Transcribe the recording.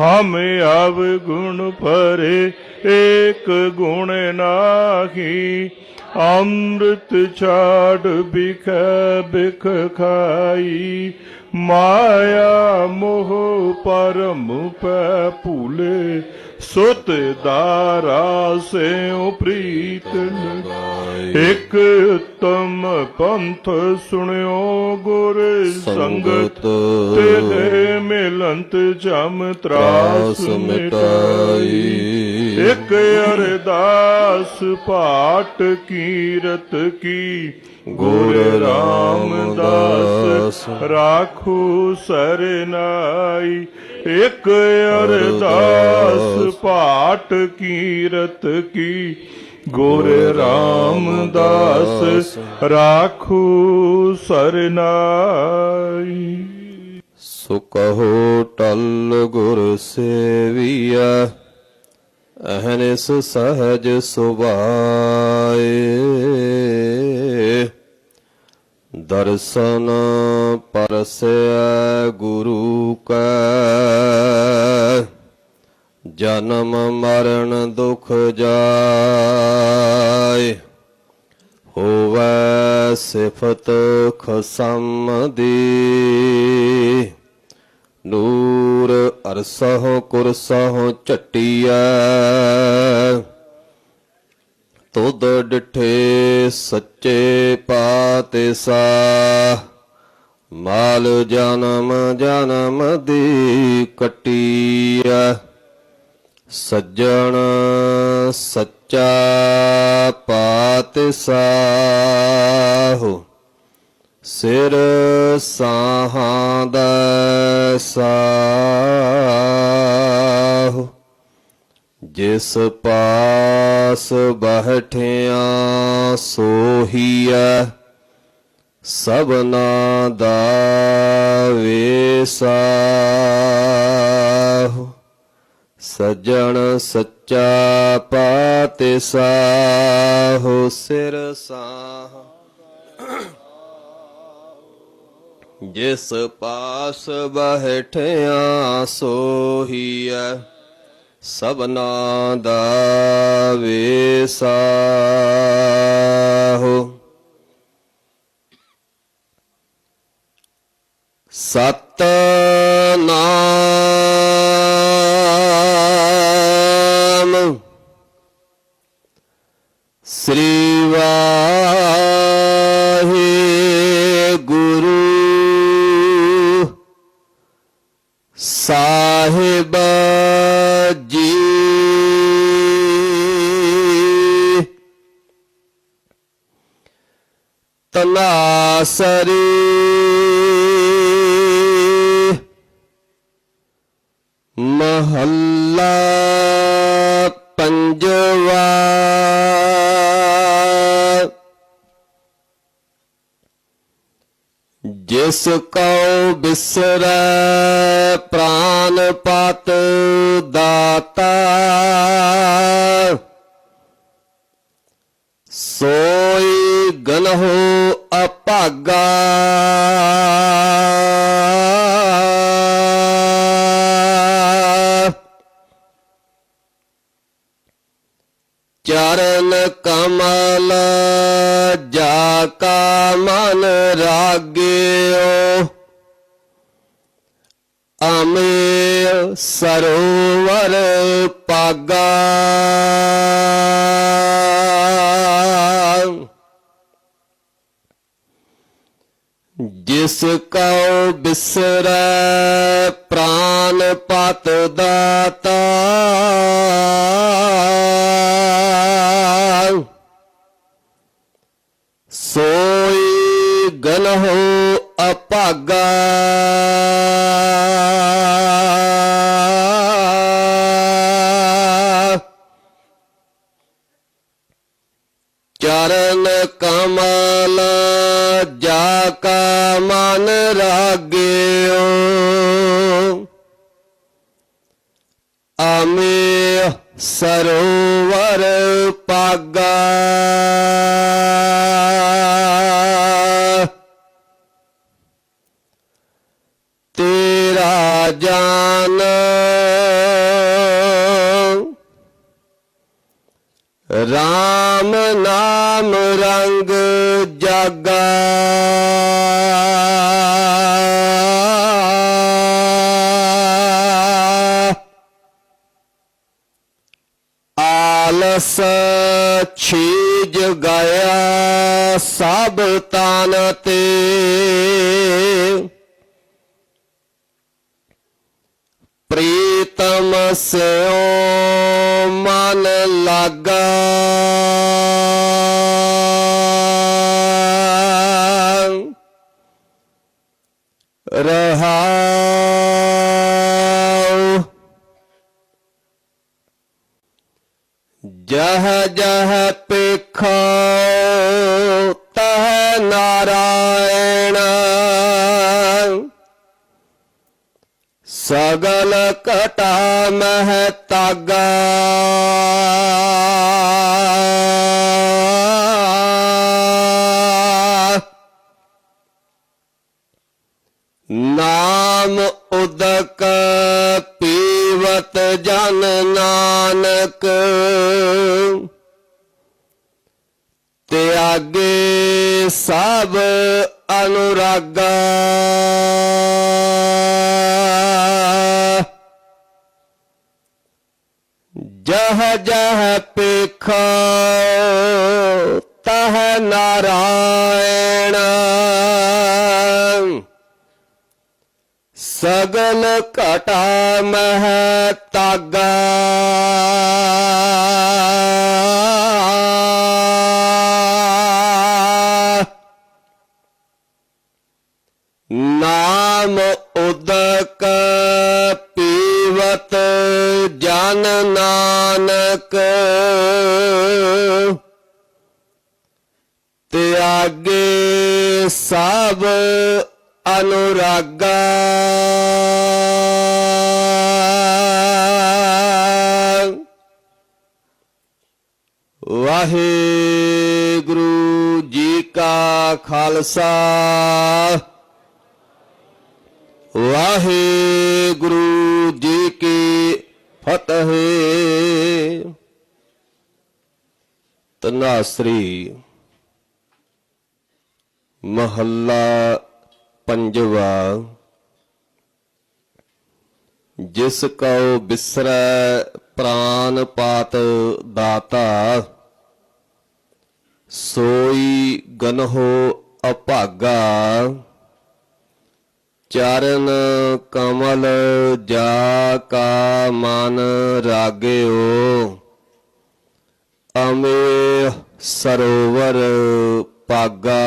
ਹਮ ਅਵ ਗੁਣ ਭਰੇ ਏਕ ਗੁਣ ਨਾਹੀ। ਅੰਮ੍ਰਿਤ ਛਾੜ ਬਿਖ ਬਿਖ ਖਾਈ। ਮਾਇਆ ਮੋਹ ਪਰਮ ਪੈ ਭੂਲੇ ਸੁਤ ਦਾਰਾ ਸਿਉ ਪ੍ਰੀਤ ਇਕ ਉਤਮ ਪੰਥ ਸੁਣਿਓ ਗੁਰ ਸੰਗਤ ਤੇਰੇ ਮਿਲੰਤ ਜਮ ਤਰਾਸ ਮਿਟਾਈ। ਇਕ ਅਰਦਾਸ ਪਾਟ ਕੀਰਤ ਕੀ ਗੁਰ ਰਾਮਦਾਸ। ਰਾਖੂ ਸਰਨਾਈ ਇਕ ਅਰਦਾਸ ਪਾਟ ਕੀਰਤ ਕੀ। ਗੁਰ ਰਾਮਦਾਸ। ਰਾਖੂ ਸਰਨਾਈ। ਸੋ ਕਹੋ ਟਲ ਗੁਰ ਸੇਵੀਆ ਅਹਨਿਸ ਸਹਜ ਸੁਭਾਏ। ਦਰਸ਼ਨ ਪਰਸੈ ਗੁਰੂ ਕੈ। ਜਨਮ ਮਰਨ ਦੁਖ ਜਾਏ। ਹੋਵੇ ਸਿਫਤ ਖਸਮ ਦੀ ਨੂਰ ਅਰਸਹੁ ਕੁਰਸਹੁ ਝਟੀਐ। ਤੁਧ ਡਿਠੇ ਸੱਚੇ ਪਾਤੇ ਸਾ ਮਾਲ ਜਨਮ ਜਨਮ ਦੀ ਕਟੀਐ। ਸੱਜਣ ਸੱਚਾ ਪਾਤਿਸਾਹੁ ਸਿਰ ਸਾਹਾਂ ਦਾ ਸਾਹੁ ਜਿਸ ਪਾ ਪਾਸ ਬਹਿਠਿਆ ਸੋਹੀਐ, ਸਭਨਾ ਦਾ ਵੇਸਾਹੁ ਸਜਣ ਸੱਚਾ ਪਾਤੇ ਸਾਹੁ ਸਿਰ ਸਾਹ। ਜਿਸ ਪਾਸ ਬਹਿਠਿਆ ਸੋਹੀਐ ਸਭਨਾ ਦਾ ਵੇਸਾਹੁ। ਸਤ ਨਾਮ ਸ੍ਰੀ ਵਾਹਿਗੁਰੂ। ਸਾਹਿਬ ਜੀ। ਤਨਾਸਰੀ ਮਹੱਲਾ ਜਿਸ ਕਉ ਬਿਸਰੈ ਪ੍ਰਾਨ ਪਤ ਦਾਤਾ। ਸੋਈ ਗਨਹੁ ਅਭਾਗਾ। ਚਰਨ ਕਮਲ ਜਾ ਕਾ ਮਨ ਰਾਗਿਓ। ਅਮੇ ਸਰੋਵਰ ਪਾਗਾ। ਜਿਸ ਕਉ ਬਿਸਰੈ ਪ੍ਰਾਨ ਪਤ ਦਾਤਾ। ਸੋਈ ਗਨਹੁ ਅਪਾਗਾ ਚਰਨ ਕਮਲ ਜਾ ਕਾ ਮਨ ਰਾਗਿਓ। ਆਮੇ ਸਰੋਵਰ ਪਾਗਾ। RAM ਨਾਮ ਰੰਗ ਜਾਗਾ। ਆਲਸ ਛੀਜ ਗਇਆ ਸਭ ਤਨ ਤੇ। ਪ੍ਰੀਤਮ ਸਿਓ ਮਨ ਲਾਗਾ। ਰਹਾਉ। ਜਹ ਜਹ ਪੇਖੋ ਤਹ ਨਾਰਾਇਣ। ਸਗਲ ਕਟਾ ਮਹਿ ਤਾਗਾ। ਨਾਮ ਉਦਕ ਪੀਵਤ ਜਨ ਨਾਨਕ। ਤਿਆਗੇ ਸਭ ਅਨੁਰਾਗਾ। ਜਹ ਜਹ ਪੇਖੋ ਤਹ ਨਾਰਾਇਣ। ਸਗਲ ਘਟਾ ਮਹਿ ਤਾਗਾ। ਨਾਮ ਉਦਕ ਪੀਵਤ ਜਨ ਨਾਨਕ। ਤਿਆਗੇ ਸਭ ਅਨੁਰਾਗਾ। ਵਾਹਿਗੁਰੂ ਜੀ ਕਾ ਖਾਲਸਾ। ਵਾਹਿਗੁਰੂ ਜੀ ਕੀ ਫਤਿਹ। ਤਨਾਸਰੀ ਮਹੱਲਾ ਪੰਜਵਾ। ਜਿਸ ਕਉ ਬਿਸਰੈ ਪ੍ਰਾਨ ਪਾਤ ਦਾਤਾ, ਸੋਈ ਗਨਹੋ ਅਭਾਗਾ। ਚਰਨ ਕਮਲ ਜਾ ਕਾ ਮਨ ਰਾਗਿਓ ਅਮੇ ਸਰੋਵਰ ਪਾਗਾ